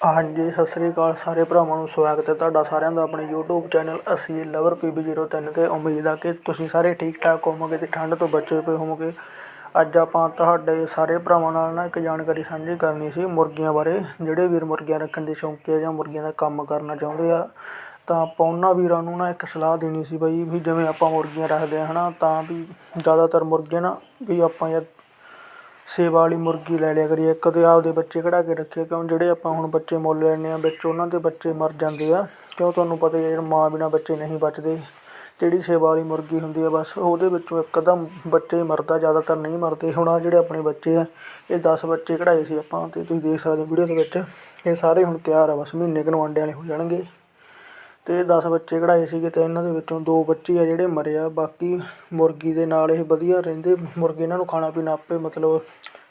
ਹਾਂਜੀ, ਸਤਿ ਸ੍ਰੀ ਅਕਾਲ ਸਾਰੇ ਭਰਾਵਾਂ ਨੂੰ, ਸਵਾਗਤ ਹੈ ਤੁਹਾਡਾ ਸਾਰਿਆਂ ਦਾ ਆਪਣੇ YouTube ਚੈਨਲ ਅਸੀਂ ਲਵਰ PB03 ਤੇ ਉਮੀਦ ਆ ਕਿ ਤੁਸੀਂ ਸਾਰੇ ਠੀਕ ਠਾਕ ਹੋਵੋਗੇ ਤੇ ਠੰਡ ਤੋਂ ਬਚੇ ਪਏ ਹੋਵੋਗੇ। ਅੱਜ ਆਪਾਂ ਤੁਹਾਡੇ ਸਾਰੇ ਭਰਾਵਾਂ ਨਾਲ ਨਾ ਇੱਕ ਜਾਣਕਾਰੀ ਸਾਂਝੀ ਕਰਨੀ ਸੀ ਮੁਰਗੀਆਂ ਬਾਰੇ। ਜਿਹੜੇ ਵੀਰ ਮੁਰਗੀਆਂ ਰੱਖਣ ਦੇ ਸ਼ੌਂਕੀ ਆ ਜਾਂ ਮੁਰਗੀਆਂ ਦਾ ਕੰਮ ਕਰਨਾ ਚਾਹੁੰਦੇ ਆ, ਤਾਂ ਆਪਾਂ ਉਹਨਾਂ ਵੀਰਾਂ ਨੂੰ ਨਾ ਇੱਕ ਸਲਾਹ ਦੇਣੀ ਸੀ ਬਈ ਵੀ ਜਿਵੇਂ ਆਪਾਂ ਮੁਰਗੀਆਂ ਰੱਖਦੇ ਆ ਹੈ ਨਾ ਤਾਂ ਵੀ ਜ਼ਿਆਦਾਤਰ ਮੁਰਗੇ ਨਾ ਵੀ ਆਪਾਂ ਯਾਰ ਸੇਵਾ ਵਾਲੀ ਮੁਰਗੀ ਲੈ ਲਿਆ ਕਰੀਏ। ਕਦੇ ਆਪਦੇ ਬੱਚੇ ਕਢਾ ਕੇ ਰੱਖੇ, ਕਿਉਂ ਜਿਹੜੇ ਆਪਾਂ ਹੁਣ ਬੱਚੇ ਮੁੱਲ ਲੈਂਦੇ ਹਾਂ, ਵਿੱਚ ਉਹਨਾਂ ਦੇ ਬੱਚੇ ਮਰ ਜਾਂਦੇ ਆ, ਕਿਉਂ ਤੁਹਾਨੂੰ ਪਤਾ ਹੀ ਹੈ ਮਾਂ ਬਿਨਾਂ ਬੱਚੇ ਨਹੀਂ ਬਚਦੇ। ਜਿਹੜੀ ਸੇਵਾ ਵਾਲੀ ਮੁਰਗੀ ਹੁੰਦੀ ਆ, ਬਸ ਉਹਦੇ ਵਿੱਚੋਂ ਇੱਕ ਅੱਧਾ ਬੱਚੇ ਹੀ ਮਰਦਾ, ਜ਼ਿਆਦਾਤਰ ਨਹੀਂ ਮਰਦੇ। ਹੁਣ ਆ ਜਿਹੜੇ ਆਪਣੇ ਬੱਚੇ ਆ, ਇਹ 10 ਬੱਚੇ ਕਢਾਏ ਸੀ ਆਪਾਂ, ਤੇ ਤੁਸੀਂ ਦੇਖ ਸਕਦੇ ਹੋ ਵੀਡੀਓ ਦੇ ਵਿੱਚ, ਇਹ ਸਾਰੇ ਹੁਣ ਤਿਆਰ ਆ, ਬਸ ਮਹੀਨੇ ਕੁ ਨੂੰ ਅੰਡੇ ਵਾਲੇ ਹੋ ਜਾਣਗੇ। ਅਤੇ ਦਸ ਬੱਚੇ ਕਢਾਏ ਸੀਗੇ ਅਤੇ ਇਹਨਾਂ ਦੇ ਵਿੱਚੋਂ ਦੋ ਬੱਚੇ ਆ ਜਿਹੜੇ ਮਰੇ ਆ। ਬਾਕੀ ਮੁਰਗੀ ਦੇ ਨਾਲ ਇਹ ਵਧੀਆ ਰਹਿੰਦੇ। ਮੁਰਗੇ ਇਹਨਾਂ ਨੂੰ ਖਾਣਾ ਪੀਣਾ ਆਪੇ ਮਤਲਬ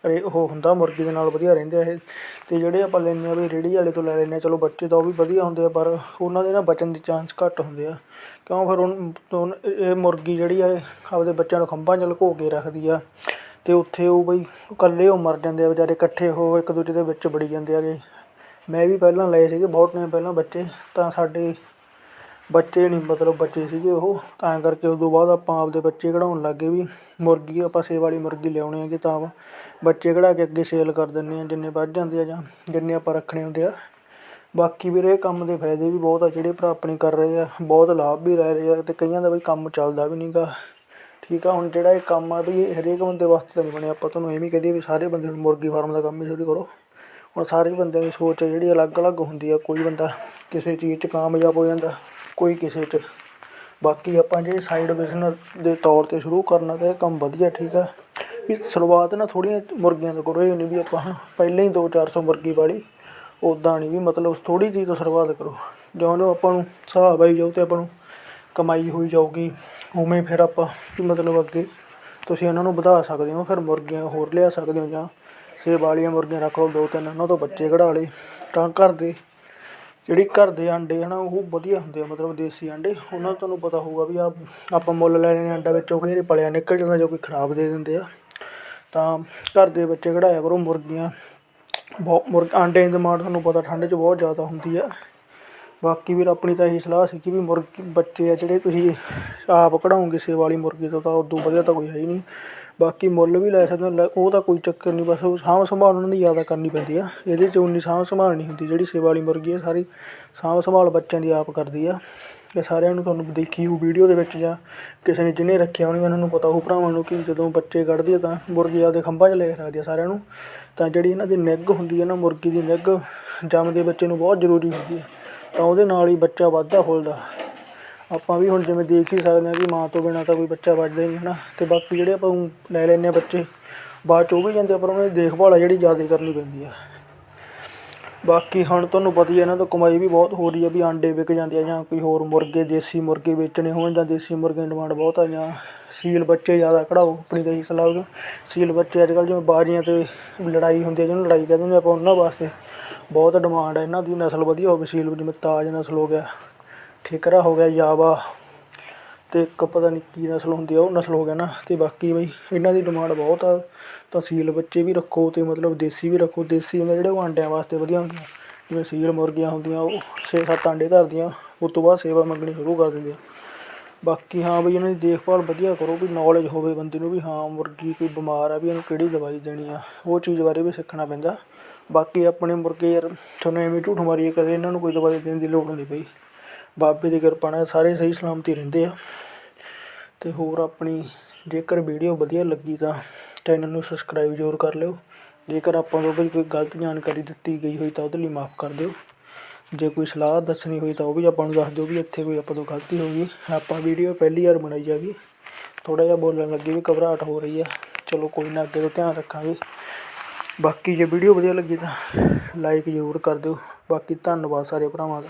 ਰੇ ਉਹ ਹੁੰਦਾ, ਮੁਰਗੀ ਦੇ ਨਾਲ ਵਧੀਆ ਰਹਿੰਦੇ ਆ ਇਹ। ਅਤੇ ਜਿਹੜੇ ਆਪਾਂ ਲੈਂਦੇ ਹਾਂ ਵੀ ਰੇਹੜੀ ਵਾਲੇ ਤੋਂ ਲੈ ਲੈਂਦੇ ਹਾਂ ਚਲੋ ਬੱਚੇ ਤਾਂ ਉਹ ਵੀ ਵਧੀਆ ਹੁੰਦੇ ਆ, ਪਰ ਉਹਨਾਂ ਦੇ ਨਾ ਬਚਣ ਦੇ ਚਾਂਸ ਘੱਟ ਹੁੰਦੇ ਆ। ਕਿਉਂ? ਫਿਰ ਉਨ- ਇਹ ਮੁਰਗੀ ਜਿਹੜੀ ਆ, ਇਹ ਆਪਦੇ ਬੱਚਿਆਂ ਨੂੰ ਖੰਭਾਂ 'ਚ ਲੁਕੋ ਕੇ ਰੱਖਦੀ ਆ। ਅਤੇ ਉੱਥੇ ਉਹ ਬਈ ਇਕੱਲੇ ਉਹ ਮਰ ਜਾਂਦੇ ਆ, ਵਿਚਾਰੇ ਇਕੱਠੇ ਹੋ ਇੱਕ ਦੂਜੇ ਦੇ ਵਿੱਚ ਵੜੀ ਜਾਂਦੇ ਆਗੇ ਮੈਂ ਵੀ ਪਹਿਲਾਂ ਲਏ ਸੀਗੇ, ਬਹੁਤ ਟਾਈਮ ਪਹਿਲਾਂ ਬੱਚੇ। ਤਾਂ ਸਾਡੇ ਬੱਚੇ ਨਹੀਂ ਮਤਲਬ ਬੱਚੇ ਸੀਗੇ ਉਹ, ਤਾਂ ਕਰਕੇ ਉਸ ਤੋਂ ਬਾਅਦ ਆਪਾਂ ਆਪਦੇ ਬੱਚੇ ਕਢਾਉਣ ਲੱਗ ਗਏ ਵੀ ਮੁਰਗੀ ਆਪਾਂ ਸੇਵਾ ਵਾਲੀ ਮੁਰਗੀ ਲਿਆਉਣੀ ਹੈਗੀ ਤਾਂ ਬੱਚੇ ਕਢਾ ਕੇ ਅੱਗੇ ਸੇਲ ਕਰ ਦਿੰਦੇ ਹਾਂ, ਜਿੰਨੇ ਵੱਧ ਜਾਂਦੇ ਆ ਜਾਂ ਜਿੰਨੇ ਆਪਾਂ ਰੱਖਣੇ ਹੁੰਦੇ ਆ। ਬਾਕੀ ਵੀਰੇ, ਇਹ ਕੰਮ ਦੇ ਫਾਇਦੇ ਵੀ ਬਹੁਤ ਆ, ਜਿਹੜੇ ਭਰਾ ਆਪਣੇ ਕਰ ਰਹੇ ਆ, ਬਹੁਤ ਲਾਭ ਵੀ ਲੈ ਰਹੇ ਆ ਅਤੇ ਕਈਆਂ ਦਾ ਬਈ ਕੰਮ ਚੱਲਦਾ ਵੀ ਨਹੀਂ ਗਾ ਠੀਕ ਆ, ਹੁਣ ਜਿਹੜਾ ਇਹ ਕੰਮ ਆ ਵੀ ਇਹ ਹਰੇਕ ਬੰਦੇ ਵਾਸਤੇ ਤਾਂ ਨਹੀਂ ਬਣਿਆ, ਆਪਾਂ ਤੁਹਾਨੂੰ ਇਹ ਵੀ ਕਹਦੇ ਵੀ ਸਾਰੇ ਬੰਦੇ ਨੂੰ ਮੁਰਗੀ ਫਾਰਮ ਦਾ ਕੰਮ ਹੀ ਸ਼ੁਰੂ ਕਰੋ। ਹੁਣ ਸਾਰੇ ਬੰਦਿਆਂ ਦੀ ਸੋਚ ਹੈ ਜਿਹੜੀ ਅਲੱਗ-ਅਲੱਗ ਹੁੰਦੀ ਆ, ਕੋਈ ਬੰਦਾ ਕਿਸੇ ਚੀਜ਼ 'ਚ ਕਾਮਯਾਬ ਹੋ ਜਾਂਦਾ ਕੋਈ ਕਿਸੇ 'ਚ। ਬਾਕੀ ਆਪਾਂ ਜੇ ਸਾਈਡ ਬਿਜ਼ਨਸ ਦੇ ਤੌਰ ਤੇ ਸ਼ੁਰੂ ਕਰਨਾ ਤਾਂ ਇਹ ਕੰਮ ਵਧੀਆ, ਠੀਕ ਆ। ਵੀ ਸ਼ੁਰੂਆਤ ਨਾ ਥੋੜ੍ਹੀਆਂ ਮੁਰਗੀਆਂ ਤੋਂ ਕਰੋ, ਇਹ ਨਹੀਂ ਵੀ ਆਪਾਂ ਹੁਣ ਪਹਿਲਾਂ ਹੀ 2-400 ਮੁਰਗੀ ਵਾਲੀ ਉੱਦਾਂ ਨਹੀਂ ਵੀ ਮਤਲਬ ਥੋੜ੍ਹੀ ਜਿਹੀ ਤੋਂ ਸ਼ੁਰੂਆਤ ਕਰੋ। ਜਿਉਂ ਜਿਉਂ ਆਪਾਂ ਨੂੰ ਹਿਸਾਬ ਆਈ ਜਾਊ ਤੇ ਆਪਾਂ ਨੂੰ ਕਮਾਈ ਹੋਈ ਜਾਊਗੀ, ਉਵੇਂ ਫਿਰ ਆਪਾਂ ਮਤਲਬ ਅੱਗੇ ਤੁਸੀਂ ਇਹਨਾਂ ਨੂੰ ਵਧਾ ਸਕਦੇ ਹੋ, ਫਿਰ ਮੁਰਗੀਆਂ ਹੋਰ ਲਿਆ ਸਕਦੇ ਹੋ ਜਾਂ ਸੇਬ ਵਾਲੀਆਂ ਮੁਰਗੀਆਂ ਰੱਖ ਲਓ ਦੋ ਤਿੰਨ ਉਹਨਾਂ ਤੋਂ ਬੱਚੇ ਕਢਾ ਲਏ, ਤਾਂ ਘਰ ਦੇ ਜਿਹੜੀ ਘਰ ਦੇ ਆਂਡੇ ਹਨ, ਉਹ ਵਧੀਆ ਹੁੰਦੇ ਆ, ਮਤਲਬ ਦੇਸੀ ਆਂਡੇ ਉਹਨਾਂ ਦਾ ਤੁਹਾਨੂੰ ਪਤਾ ਹੋਊਗਾ ਵੀ ਆ ਆਪਾਂ ਮੁੱਲ ਲੈ ਲੈਣੇ ਆਂਡਾ ਵਿੱਚੋਂ ਕਈ ਵਾਰੀ ਪਲਿਆ ਨਿਕਲ ਜਾਂਦਾ, ਜੋ ਕਿ ਖਰਾਬ ਦੇ ਦਿੰਦੇ ਆ। ਤਾਂ ਘਰ ਦੇ ਬੱਚੇ ਕਢਾਇਆ ਕਰੋ ਮੁਰਗੀਆਂ। ਬਹੁਤ ਮੁਰਗ ਆਂਡੇ ਦੀ ਡਿਮਾਂਡ ਤੁਹਾਨੂੰ ਪਤਾ, ਠੰਡ 'ਚ ਬਹੁਤ ਜ਼ਿਆਦਾ ਹੁੰਦੀ ਆ। ਬਾਕੀ ਵੀਰ, ਆਪਣੀ ਤਾਂ ਇਹੀ ਸਲਾਹ ਸੀ ਕਿ ਵੀ ਮੁਰਗੀ, ਬੱਚੇ ਆ ਜਿਹੜੇ ਤੁਸੀਂ ਆਪ ਕਢਾਉਂਗੇ ਸੇਵਾ ਵਾਲੀ ਮੁਰਗੀ ਤੋਂ ਤਾਂ ਉਦੋਂ ਵਧੀਆ ਤਾਂ ਕੋਈ ਹੈ ਹੀ ਨਹੀਂ। ਬਾਕੀ ਮੁੱਲ ਵੀ ਲੈ ਸਕਦੇ ਹੋ, ਲੈ- ਉਹ ਤਾਂ ਕੋਈ ਚੱਕਰ ਨਹੀਂ, ਬਸ ਉਹ ਸਾਂਭ ਸੰਭਾਲ ਉਹਨਾਂ ਦੀ ਜ਼ਿਆਦਾ ਕਰਨੀ ਪੈਂਦੀ ਆ। ਇਹਦੇ 'ਚ ਉਨੀ ਸਾਂਭ ਸੰਭਾਲ ਨਹੀਂ ਹੁੰਦੀ, ਜਿਹੜੀ ਸੇਵਾ ਵਾਲੀ ਮੁਰਗੀ ਹੈ ਸਾਰੀ ਸਾਂਭ ਸੰਭਾਲ ਬੱਚਿਆਂ ਦੀ ਆਪ ਕਰਦੀ ਆ। ਇਹ ਸਾਰਿਆਂ ਨੂੰ ਤੁਹਾਨੂੰ ਦੇਖੀ ਉਹ ਵੀਡੀਓ ਦੇ ਵਿੱਚ ਜਾਂ ਕਿਸੇ ਨੇ ਜਿਹਨੇ ਰੱਖਿਆ ਹੋਣੀ, ਉਹਨਾਂ ਨੂੰ ਪਤਾ ਉਹ ਭਰਾਵਾਂ ਨੂੰ ਕਿ ਜਦੋਂ ਬੱਚੇ ਕੱਢਦੀ ਆ ਤਾਂ ਮੁਰਗੀ ਆਪਦੇ ਖੰਭਾਂ 'ਚ ਲੈ ਕੇ ਰੱਖਦੀ ਆ ਸਾਰਿਆਂ ਨੂੰ। ਤਾਂ ਜਿਹੜੀ ਇਹਨਾਂ ਦੀ ਨਿੱਘ ਹੁੰਦੀ ਹੈ ਨਾ, ਮੁਰਗੀ ਦੀ ਨਿੱਘ ਜੰਮਦੇ ਬੱਚੇ ਨੂੰ ਬਹੁਤ ਜ਼ਰੂਰੀ ਹੁੰਦੀ ਹੈ ਤਾਂ ਉਹਦੇ ਨਾਲ ਹੀ ਬੱਚਾ ਵੱਧਦਾ ਫੁੱਲਦਾ ਆਪਾਂ ਵੀ ਹੁਣ ਜਿਵੇਂ ਦੇਖ ਹੀ ਸਕਦੇ ਹਾਂ ਕਿ ਮਾਂ ਤੋਂ ਬਿਨਾਂ ਤਾਂ ਕੋਈ ਬੱਚਾ ਵੱਜਦਾ ਹੀ ਨਹੀਂ ਹੈ ਨਾ ਅਤੇ ਬਾਕੀ ਜਿਹੜੇ ਆਪਾਂ ਊਂ ਲੈ ਲੈਂਦੇ ਹਾਂ ਬੱਚੇ ਬਾਅਦ 'ਚ ਉਹ ਵੀ ਜਾਂਦੇ ਆ, ਪਰ ਉਹਨਾਂ ਦੀ ਦੇਖਭਾਲ ਆ ਜਿਹੜੀ ਜ਼ਿਆਦਾ ਕਰਨੀ ਪੈਂਦੀ ਆ। ਬਾਕੀ ਹੁਣ ਤੁਹਾਨੂੰ ਪਤਾ ਹੀ ਹੈ ਇਹਨਾਂ ਤੋਂ ਕਮਾਈ ਵੀ ਬਹੁਤ ਹੋ ਰਹੀ ਆ ਵੀ ਆਂਡੇ ਵਿਕ ਜਾਂਦੇ ਆ ਜਾਂ ਕੋਈ ਹੋਰ ਮੁਰਗੇ ਦੇਸੀ ਮੁਰਗੇ ਵੇਚਣੇ ਹੋਣ ਜਾਂ ਦੇਸੀ ਮੁਰਗੇ ਡਿਮਾਂਡ ਬਹੁਤ ਆ ਜਾਂ ਸੀਲ ਬੱਚੇ ਜ਼ਿਆਦਾ ਕਢਾਓ ਆਪਣੀ ਤਾਂ ਇਹੀ ਸਲਾਹ ਹੈ ਸੀਲ ਬੱਚੇ ਅੱਜ ਕੱਲ੍ਹ ਜਿਵੇਂ ਬਾਜ਼ੀਆਂ ਤੇ ਲੜਾਈ ਹੁੰਦੀ ਆ ਜਿਹਨੂੰ ਲੜਾਈ ਕਹਿੰਦੇ ਨੇ ਆਪਾਂ ਉਹਨਾਂ ਵਾਸਤੇ। ਬਹੁਤ ਡਿਮਾਂਡ ਹੈ ਇਹਨਾਂ ਦੀ, ਨਸਲ ਵਧੀਆ ਹੋਵੇ, ਸੀਲ ਜਿਵੇਂ ਤਾਜ ਨਸਲ ਹੋ ਗਿਆ, ਠੇਕਰਾ ਹੋ ਗਿਆ ਜਾਵਾ ਅਤੇ ਇੱਕ ਪਤਾ ਨਹੀਂ ਕੀ ਨਸਲ ਹੁੰਦੀ ਆ, ਉਹ ਨਸਲ ਹੋ ਗਿਆ ਨਾ ਅਤੇ ਬਾਕੀ ਬਈ ਇਹਨਾਂ ਦੀ ਡਿਮਾਂਡ ਬਹੁਤ ਆ, ਤਾਂ ਸੀਲ ਬੱਚੇ ਵੀ ਰੱਖੋ ਅਤੇ ਮਤਲਬ ਦੇਸੀ ਵੀ ਰੱਖੋ, ਦੇਸੀ ਹੁੰਦੇ ਜਿਹੜੇ ਉਹ ਆਂਡਿਆਂ ਵਾਸਤੇ ਵਧੀਆ ਹੁੰਦੀਆਂ, ਜਿਵੇਂ ਸੀਲ ਮੁਰਗੀਆਂ ਹੁੰਦੀਆਂ, ਉਹ ਛੇ ਸੱਤ ਆਂਡੇ ਧਰਦੀਆਂ, ਉਸ ਤੋਂ ਬਾਅਦ ਸੇਵਾ ਮੰਗਣੀ ਸ਼ੁਰੂ ਕਰ ਦਿੰਦੀਆਂ ਬਾਕੀ ਹਾਂ ਬਈ ਇਹਨਾਂ ਦੀ ਦੇਖਭਾਲ ਵਧੀਆ ਕਰੋ, ਵੀ ਨੌਲੇਜ ਹੋਵੇ ਬੰਦੇ ਨੂੰ ਵੀ, ਹਾਂ ਮੁਰਗੀ ਕੋਈ ਬਿਮਾਰ ਆ ਵੀ ਇਹਨੂੰ ਕਿਹੜੀ ਦਵਾਈ ਦੇਣੀ ਆ, ਉਹ ਚੀਜ਼ ਬਾਰੇ ਵੀ ਸਿੱਖਣਾ ਪੈਂਦਾ। ਬਾਕੀ ਆਪਣੇ ਮੁਰਗੇ ਯਾਰ ਤੁਹਾਨੂੰ ਐਵੇਂ ਝੂਠ ਮਾਰੀਏ, ਕਦੇ ਇਹਨਾਂ ਨੂੰ ਕੋਈ ਦਵਾਈ ਦੇਣ ਦੀ ਲੋੜ ਨਹੀਂ ਪਈ। ਬਾਬੇ ਦੀ ਕਿਰਪਾ ਨਾਲ ਸਾਰੇ ਸਹੀ ਸਲਾਮਤੀ ਰਹਿੰਦੇ ਆ। ਅਤੇ ਹੋਰ ਆਪਣੀ ਜੇਕਰ ਵੀਡੀਓ ਵਧੀਆ ਲੱਗੀ ਤਾਂ ਚੈਨਲ ਨੂੰ ਸਬਸਕ੍ਰਾਈਬ ਜ਼ਰੂਰ ਕਰ ਲਿਓ। ਜੇਕਰ ਆਪਾਂ ਤੋਂ ਵੀ ਕੋਈ ਗਲਤ ਜਾਣਕਾਰੀ ਦਿੱਤੀ ਗਈ ਹੋਈ ਤਾਂ ਉਹਦੇ ਲਈ ਮਾਫ ਕਰ ਦਿਓ। ਜੇ ਕੋਈ ਸਲਾਹ ਦੱਸਣੀ ਹੋਈ ਤਾਂ ਉਹ ਵੀ ਆਪਾਂ ਨੂੰ ਦੱਸ ਦਿਓ ਵੀ ਇੱਥੇ ਕੋਈ ਆਪਾਂ ਤੋਂ ਗਲਤੀ ਹੋ ਗਈ। ਆਪਾਂ ਵੀਡੀਓ ਪਹਿਲੀ ਵਾਰ ਬਣਾਈ ਜਾਗੀ ਥੋੜਾ ਜਿਹਾ ਬੋਲਣ ਲੱਗੇ ਵੀ ਘਬਰਾਹਟ ਹੋ ਰਹੀ ਆ। ਚਲੋ ਕੋਈ ਨਾ, ਅੱਗੇ ਤੋਂ ਧਿਆਨ ਰੱਖਾਂਗੇ। ਬਾਕੀ ਜੇ ਵੀਡੀਓ ਵਧੀਆ ਲੱਗੀ ਤਾਂ ਲਾਈਕ ਜ਼ਰੂਰ ਕਰ ਦਿਓ। ਬਾਕੀ ਧੰਨਵਾਦ ਸਾਰੇ ਭਰਾਵਾਂ ਦਾ।